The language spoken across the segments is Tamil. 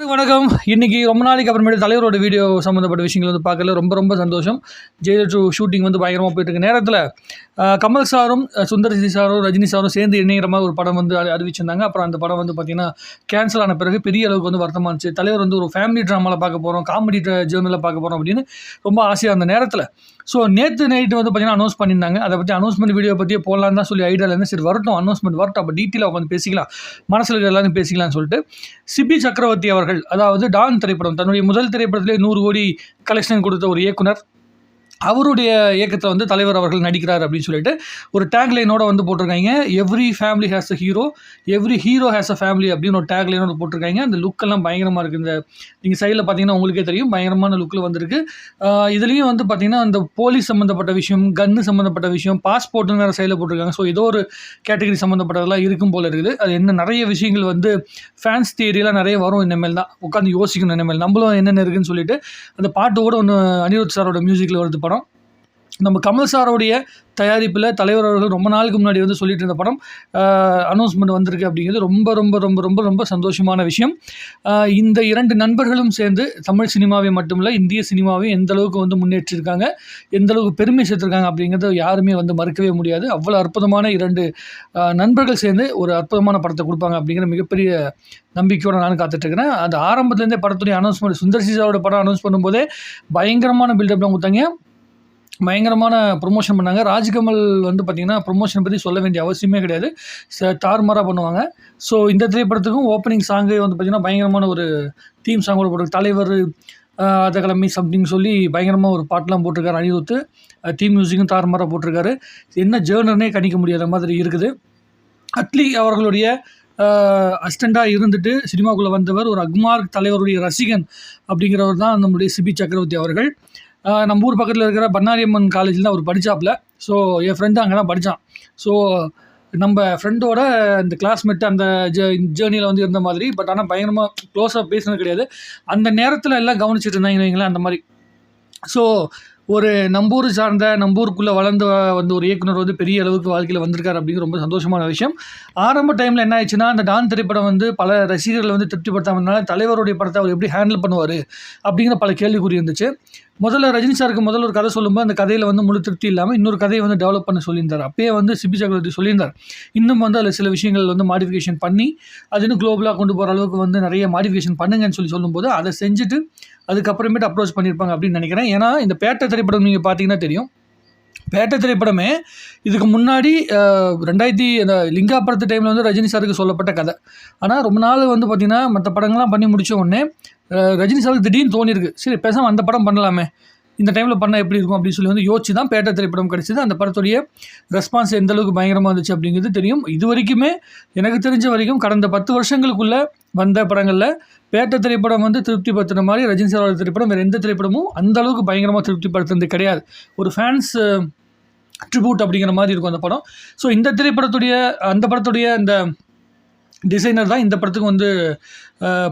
வணக்கம். இன்றைக்கி ரொம்ப நாளைக்கு அப்புறமேட்டு தலைவரோட வீடியோ சம்மந்தப்பட்ட விஷயங்கள் வந்து பார்க்கல ரொம்ப ரொம்ப சந்தோஷம். ஜெயிலர் டூ ஷூட்டிங் வந்து பயங்கரமாக போயிட்டு இருக்க. நேரத்தில் கமல் சாரும் அஹ், சுந்தர் சாரும் ரஜினி சாரும் சேர்ந்து இணைகிற மாதிரி ஒரு படம் வந்து அறிவிச்சிருந்தாங்க. அப்புறம் அந்த படம் வந்து பார்த்திங்கன்னா கேன்சல் ஆன பிறகு பெரிய அளவுக்கு வந்து வருத்தமாக இருந்துச்சு. தலைவர் வந்து ஒரு ஃபேமிலி ட்ராமாவில் பார்க்க போகிறோம் காமெடி ஜேர்னலில் பார்க்க போகிறோம் அப்படின்னு ரொம்ப ஆசையாக அந்த நேரத்தில். ஸோ நேற்று நைட்டு வந்து பார்த்தீங்கன்னா அனௌன்ஸ் பண்ணியிருந்தாங்க. அதை பற்றி அனௌன்ஸ்மெண்ட் வீடியோ பற்றியே போடலாம் தான் சொல்லி ஐடியாவில் இருந்து சரி வரட்டும் அனௌன்ஸ்மெண்ட் வரட்டும். அப்போ டீட்டெயிலாக உட்காந்து பேசிக்கலாம். மனசில் எல்லாத்தையும் பேசிக்கலாம்னு சொல்லிட்டு சிபி சக்கரவர்த்தி அவர்கள் அதாவது டான் திரைப்படம் தன்னுடைய முதல் திரைப்படத்திலே நூறு கோடி கலெக்ஷன் கொடுத்த ஒரு இயக்குனர். அவருடைய இயக்கத்தில் வந்து தலைவர் அவர்கள் நடிக்கிறார் அப்படின்னு சொல்லிட்டு ஒரு டேக்லைனோட வந்து போட்டிருக்காங்க. Every family has a hero every hero has a family அப்படின்னு ஒரு டேக்லைனோட போட்டிருக்காங்க. அந்த லுக்கெல்லாம் பயங்கரமாக இருக்குது இந்த நீங்கள் சைடில் பார்த்தீங்கன்னா உங்களுக்கே தெரியும். பயங்கரமான லுக்கில் வந்திருக்கு. இதுலேயும் வந்து பார்த்தீங்கன்னா அந்த போலீஸ் சம்மந்தப்பட்ட விஷயம் கன்னு சம்மந்தப்பட்ட விஷயம் பாஸ்போர்ட்டுன்னு வேறு சைடில் போட்டிருக்காங்க. ஸோ ஏதோ ஒரு கேட்டகரி சம்மந்தப்பட்டதெல்லாம் இருக்கும் போல இருக்குது. அது என்ன நிறைய விஷயங்கள் வந்து ஃபேன்ஸ் தியரியெலாம் நிறைய வரும் இனிமேல் தான். உட்காந்து யோசிக்கணும் இனிமேல். நம்மளும் என்னென்ன இருக்குன்னு சொல்லிட்டு அந்த பாட்டு கூட ஒன்று அனிருத் சாரோட மியூசிக்கில் வருது நம்ம கமல் சாரோடைய தயாரிப்பில் தலைவர் அவர்கள் ரொம்ப நாளுக்கு முன்னாடி வந்து சொல்லிட்டு இருந்த படம் அனௌன்ஸ்மெண்ட் வந்திருக்கு அப்படிங்கிறது ரொம்ப ரொம்ப ரொம்ப ரொம்ப ரொம்ப சந்தோஷமான விஷயம். இந்த இரண்டு நண்பர்களும் சேர்ந்து தமிழ் சினிமாவை மட்டுமில்ல இந்திய சினிமாவையும் எந்த அளவுக்கு வந்து முன்னேற்றிருக்காங்க எந்த அளவுக்கு பெருமை சேர்த்துருக்காங்க அப்படிங்கிறத யாருமே வந்து மறுக்கவே முடியாது. அவ்வளோ அற்புதமான இரண்டு நண்பர்கள் சேர்ந்து ஒரு அற்புதமான படத்தை கொடுப்பாங்க அப்படிங்கிற மிகப்பெரிய நம்பிக்கையோடு நான் காத்துட்ருக்கிறேன் அந்த ஆரம்பத்துலேருந்தே படத்துடைய அனௌன்ஸ்மெண்ட் சுந்தர் சிசாவோட படம் அனௌன்ஸ் பண்ணும்போதே பயங்கரமான பில்டப்லாம் கொடுத்தாங்க. பயங்கரமான ப்ரொமோஷன் பண்ணாங்க. ராஜ்கமல் வந்து பார்த்திங்கன்னா ப்ரொமோஷன் பற்றி சொல்ல வேண்டிய அவசியமே கிடையாது. ச தாறுமாறாக பண்ணுவாங்க. ஸோ இந்த திரைப்படத்துக்கும் ஓப்பனிங் சாங்கு வந்து பார்த்திங்கன்னா பயங்கரமான ஒரு தீம் சாங் கூட போட்டு தலைவர் அத கிளம்பி சம்திங் சொல்லி பயங்கரமாக ஒரு பாட்டெலாம் போட்டிருக்காரு. அனிருத்து தீம் மியூசிக்கும் தார்மாராக போட்டிருக்காரு. என்ன ஜேர்னர்னே கணிக்க முடியாத மாதிரி இருக்குது. அட்லி அவர்களுடைய அசிஸ்டண்ட்டாக இருந்துட்டு சினிமாக்குள்ளே வந்தவர் ஒரு அக்மார்க் தலைவருடைய ரசிகன் அப்படிங்கிறவர் தான் நம்முடைய சிபி சக்கரவர்த்தி அவர்கள். நம்ம ஊர் பக்கத்தில் இருக்கிற பன்னாரியம்மன் காலேஜில் தான் அவர் படித்தாப்புல ஸோ என் ஃப்ரெண்டு அங்கே தான் படித்தான் ஸோ நம்ம ஃப்ரெண்டோட இந்த கிளாஸ்மேட் அந்த ஜேர்னியில் வந்து இருந்த மாதிரி பட் ஆனால் பயங்கரமாக க்ளோஸாக பேசினது கிடையாது. அந்த நேரத்தில் எல்லாம் கவனிச்சிட்டு இருந்தாங்க வைங்களேன் அந்த மாதிரி. ஸோ ஒரு நம்பூர் சார்ந்த நம்பூருக்குள்ளே வளர்ந்த வந்து ஒரு இயக்குனர் வந்து பெரிய அளவுக்கு வாழ்க்கையில் வந்திருக்கார் அப்படிங்கிற ரொம்ப சந்தோஷமான விஷயம். ஆரம்ப டைமில் என்ன ஆயிடுச்சுன்னா அந்த டான் திரைப்படம் வந்து பல ரசிகர்களை வந்து திருப்திப்படுத்தாமனால தலைவருடைய படத்தை அவர் எப்படி ஹேண்டில் பண்ணுவார் அப்படிங்கிற பல கேள்விக்குறி இருந்துச்சு. முதல்ல ரஜினி சாருக்கு முதல்ல ஒரு கதை சொல்லும்போது அந்த கதையில் வந்து முழு திருப்தி இல்லாமல் இன்னொரு கதையை வந்து டெவலப் பண்ண சொல்லியிருந்தார். அப்பயே வந்து சிபி சக்கரவர்த்தி சொல்லியிருந்தார். இன்னும் வந்து அதில் சில விஷயங்கள் வந்து மாடிஃபிகேஷன் பண்ணி அது இன்னும் குளோபலாக கொண்டு போகிற அளவுக்கு வந்து நிறைய மாடிஃபிகேஷன் பண்ணுங்கன்னு சொல்லி சொல்லும்போது அதை செஞ்சுட்டு அதுக்கப்புறமேட்டு அப்ரோச் பண்ணியிருப்பாங்க அப்படின்னு நினைக்கிறேன். ஏன்னா இந்த பேட்டை திரைப்படம் நீங்கள் பார்த்தீங்கன்னா தெரியும். பேட்டை திரைப்படமே இதுக்கு முன்னாடி ரெண்டாயிரத்தி அந்த லிங்கா படத்து டைமில் வந்து ரஜினி சாருக்கு சொல்லப்பட்ட கதை. ஆனால் ரொம்ப நாள் வந்து பார்த்திங்கன்னா மற்ற படங்கள்லாம் பண்ணி முடித்த உடனே ரஜினி சாருக்கு திடீர்னு தோணியிருக்கு. சரி பேசாமல் அந்த படம் பண்ணலாமே. இந்த டைமில் பண்ணால் எப்படி இருக்கும் அப்படின்னு சொல்லி வந்து யோசிச்சு தான் பேட்ட திரைப்படம் கிடச்சிது. அந்த படத்துடைய ரெஸ்பான்ஸ் எந்த அளவுக்கு பயங்கரமாக இருந்துச்சு அப்படிங்கிறது தெரியும். இது வரைக்குமே எனக்கு தெரிஞ்ச வரைக்கும் கடந்த பத்து வருஷங்களுக்குள்ளே வந்த படங்களில் பேட்டை திரைப்படம் வந்து திருப்திப்படுத்துன மாதிரி ரஜினி சாரோட திரைப்படம் வேறு எந்த திரைப்படமும் அந்த அளவுக்கு பயங்கரமாக திருப்திப்படுத்துனது கிடையாது. ஒரு ஃபேன்ஸ் ட்ரிபியூட் அப்படிங்கிற மாதிரி இருக்கும் அந்த படம். ஸோ இந்த திரைப்படத்துடைய அந்த படத்துடைய அந்த டிசைனர் தான் இந்த படத்துக்கு வந்து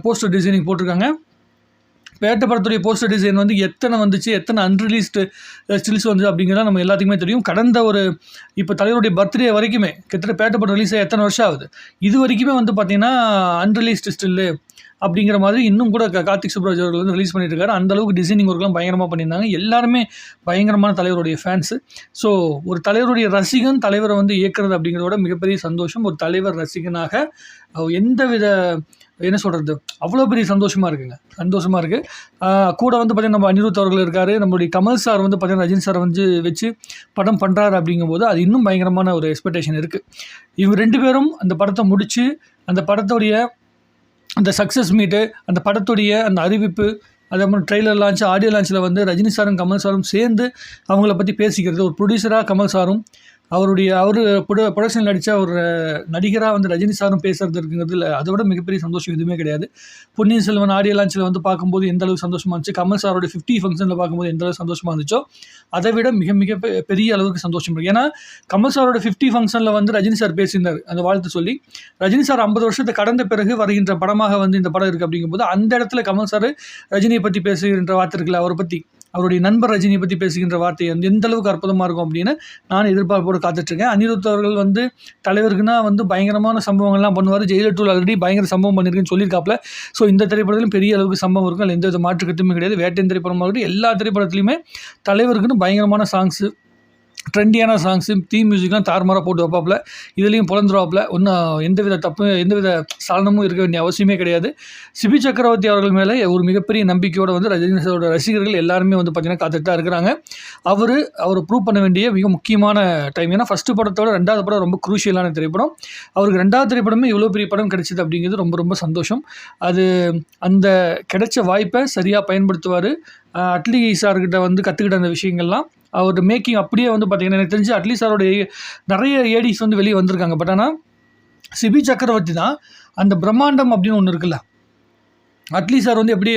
போஸ்டர் டிசைனிங் போட்டிருக்காங்க. வேட்டை படத்துடைய போஸ்டர் டிசைன் வந்து எத்தனை வந்துச்சு எத்தனை அன்ரிலீஸ்டு ஸ்டில்ஸ் வந்து அப்படிங்கிறத நம்ம எல்லாத்துக்குமே தெரியும். கடந்த ஒரு இப்போ தலைவருடைய பர்த்டே வரைக்குமே கிட்டத்தட்ட பேட்டை படம் ரிலீஸ் ஆகி எத்தனை வருஷம் ஆகுது? இது வரைக்குமே வந்து பார்த்திங்கன்னா அன்ரிலீஸ்டு ஸ்டில்லு அப்படிங்கிற மாதிரி இன்னும் கூட கார்த்திக் சுப்ராஜ் அவர்கள் வந்து ரிலீஸ் பண்ணிட்டு இருக்காரு அந்த அளவுக்கு டிசைனிங் ஒர்க்லாம் பயங்கரமாக பண்ணியிருந்தாங்க. எல்லாருமே பயங்கரமான தலைவருடைய ஃபேன்ஸு ஸோ ஒரு தலைவருடைய ரசிகன் தலைவரை வந்து இயக்குறது அப்படிங்கிறத விட மிகப்பெரிய சந்தோஷம். ஒரு தலைவர் ரசிகனாக எந்த வித என்ன சொல்கிறது அவ்வளோ பெரிய சந்தோஷமாக இருக்குங்க. சந்தோஷமாக இருக்குது கூட வந்து பார்த்திங்கன்னா நம்ம அனிருத் அவர்கள் இருக்கார். நம்மளுடைய கமல் சார் வந்து பார்த்திங்கன்னா ரஜினி சார் வந்து வச்சு படம் பண்ணுறாரு அப்படிங்கும்போது அது இன்னும் பயங்கரமான ஒரு எக்ஸ்பெக்டேஷன் இருக்குது இவங்க ரெண்டு பேரும் அந்த படத்தை முடித்து அந்த படத்துடைய அந்த சக்ஸஸ் மீட்டு அந்த படத்துடைய அந்த அறிவிப்பு அதே மாதிரி ட்ரெய்லர் லான்ச் ஆடியோ லான்ச்சில் வந்து ரஜினி சாரும் கமல் சாரும் சேர்ந்து அவங்கள பற்றி பேசிக்கிறது. ஒரு ப்ரொடியூசராக கமல் சாரும் அவருடைய அவர் ப்ரொடக்ஷனில் நடித்த ஒரு நடிகராக வந்து ரஜினி சாரும் பேசுறது இருக்குங்கிறது இல்லை அதை விட மிகப்பெரிய சந்தோஷம் எதுவுமே கிடையாது. பொன்னியின் செல்வன் ஆடியோ லான்ச்சில் வந்து பார்க்கும்போது எந்த அளவுக்கு சந்தோஷமாக இருந்துச்சு? கமல் சாரோட ஃபிஃப்டி ஃபங்க்ஷனில் பார்க்கும்போது எந்த அளவுக்கு சந்தோஷமாக இருந்துச்சோ அதை விட மிக மிக பெரிய அளவுக்கு சந்தோஷம் இருக்கு. ஏன்னா கமல் சாரோட ஃபிஃப்டி ஃபங்க்ஷனில் வந்து ரஜினி சார் பேசியிருந்தார் அந்த வாழ்த்து சொல்லி. ரஜினி சார் ஐம்பது வருஷத்தை கடந்த பிறகு வருகின்ற படமாக வந்து இந்த படம் இருக்குது அப்படிங்கும்போது அந்த இடத்துல கமல் சார் ரஜினியை பற்றி பேசுகின்ற வார்த்தை இருக்குல்ல அவரை பற்றி அவருடைய நண்பர் ரஜினியை பற்றி பேசுகின்ற வார்த்தை வந்து எந்த அளவுக்கு அற்புதமாக இருக்கும் அப்படின்னு நான் எதிர்பார்ப்போடு காத்துட்ருக்கேன். அனிருத் அவர்கள் வந்து தலைவருக்குன்னா வந்து பயங்கரமான சம்பவங்கள்லாம் பண்ணுவார். ஜெயிலர் டூல் ஆல்ரெடி பயங்கர சம்பவம் பண்ணியிருக்குன்னு சொல்லியிருக்காப்புல. ஸோ இந்த திரைப்படத்திலும் பெரிய அளவுக்கு சம்பவம் இருக்கும். அதில் எந்த வித மாற்று கிடையாது. வேட்டையின் திரைப்படமாக எல்லா திரைப்படத்துலையுமே தலைவருக்குன்னு பயங்கரமான சாங்ஸு ட்ரெண்டியான சாங்ஸும் தீம் மியூசிக்லாம் தாறுமாறாக போட்டு வைப்பாப்பில். இதுலேயும் புலந்துருவாப்பில் ஒன்றும் எந்த வித தப்பு எந்த வித சாதனமும் இருக்க வேண்டிய அவசியமே கிடையாது. சிபி சக்கரவர்த்தி அவர்கள் மேலே ஒரு மிகப்பெரிய நம்பிக்கையோடு வந்து ரஜினி சாரோட ரசிகர்கள் எல்லாருமே வந்து பார்த்திங்கன்னா காத்துட்டு தான் இருக்கிறாங்க. அவர் அவர் ப்ரூவ் பண்ண வேண்டிய மிக முக்கியமான டைம் ஏன்னா ஃபஸ்ட்டு படத்தோட ரெண்டாவது படம் ரொம்ப குரூஷியலான திரைப்படம். அவருக்கு ரெண்டாவது திரைப்படமே இவ்வளோ பெரிய படம் கிடைச்சிது அப்படிங்கிறது ரொம்ப ரொம்ப சந்தோஷம். அது அந்த கிடைச்ச வாய்ப்பை சரியாக பயன்படுத்துவார். அட்லி சார்கிட்ட வந்து கற்றுக்கிட்ட அந்த விஷயங்கள்லாம் அவரோட மேக்கிங் அப்படியே வந்து பார்த்திங்கன்னா எனக்கு தெரிஞ்சு அட்லீஸ்ட் சாரோட நிறைய ஏடிஸ் வந்து வெளியே வந்திருக்காங்க. பட் ஆனால் சிபி சக்கரவர்த்தி தான் அந்த பிரம்மாண்டம் அப்படின்னு ஒன்று இருக்குல்ல. அட்லீஸ்ட் சார் வந்து எப்படி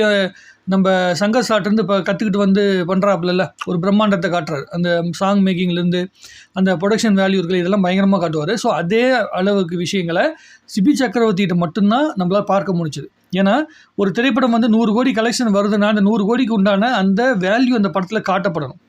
நம்ம சங்கர் சார்ட்டேருந்து இப்போ கற்றுக்கிட்டு வந்து பண்ணுறாப்புலல்ல ஒரு பிரம்மாண்டத்தை காட்டுறாரு. அந்த சாங் மேக்கிங்லேருந்து அந்த ப்ரொடக்ஷன் வேல்யூ இருக்குது இதெல்லாம் பயங்கரமாக காட்டுவார். ஸோ அதே அளவுக்கு விஷயங்களை சிபி சக்கரவர்த்திகிட்ட மட்டும்தான் நம்மளால் பார்க்க முடிஞ்சுது. ஏன்னா ஒரு திரைப்படம் வந்து நூறு கோடி கலெக்ஷன் வருதுன்னா அந்த நூறு கோடிக்கு உண்டான அந்த வேல்யூ அந்த படத்தில் காட்டப்படணும்.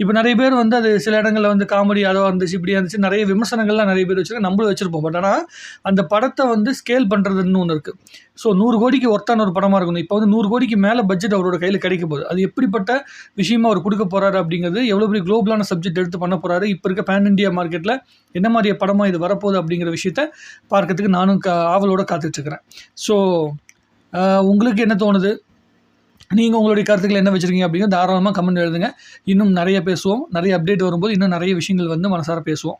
இப்போ நிறைய பேர் வந்து அது சில இடங்களில் வந்து காமெடி அதோ இருந்துச்சு இப்படியா இருந்துச்சு நிறைய விமர்சனங்கள்லாம் நிறைய பேர் வச்சுருக்காங்க நம்மளும் வச்சுருப்போம். பட் ஆனால் அந்த படத்தை வந்து ஸ்கேல் பண்ணுறதுன்னு ஒன்று இருக்குது ஸோ நூறு கோடிக்கு ஒர்த்தான ஒரு படமாக இருக்கணும். இப்போ வந்து நூறு கோடிக்கு மேலே பட்ஜெட் அவரோட கையில் கிடைக்க போகுது. அது எப்படிப்பட்ட விஷயமா அவர் கொடுக்க போகிறாரு அப்படிங்கிறது எவ்வளோ பெரிய குளோபலான சப்ஜெக்ட் எடுத்து பண்ண போகிறாரு இப்போ இருக்க பேன் இண்டியா மார்க்கெட்டில் என்ன மாதிரி படமாக இது வரப்போகுது அப்படிங்கிற விஷயத்த பார்க்கறதுக்கு நானும் கா ஆவலோடு காத்துட்ருக்கிறேன் ஸோ உங்களுக்கு என்ன தோணுது? நீங்கள் உங்களுடைய கருத்துக்கள் என்ன வச்சுருக்கீங்க அப்படிங்க தாராளமாக கமெண்ட் எழுதுங்க. இன்னும் நிறைய பேசுவோம். நிறைய அப்டேட் வரும்போது இன்னும் நிறைய விஷயங்கள் வந்து மனசார பேசுவோம்.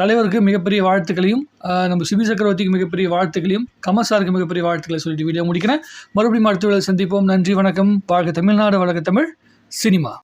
தலைவருக்கு மிகப்பெரிய வாழ்த்துக்களையும் நம்ம சிபி சக்கரவர்த்திக்கு மிகப்பெரிய வாழ்த்துக்களையும் கமல் சாருக்கு மிகப்பெரிய வாழ்த்துக்களை சொல்லிட்டு வீடியோ முடிக்கிறேன். மறுபடியும் அடுத்த சந்திப்போம். நன்றி வணக்கம். வாழ்க தமிழ்நாடு வழக்க தமிழ். சினிமா.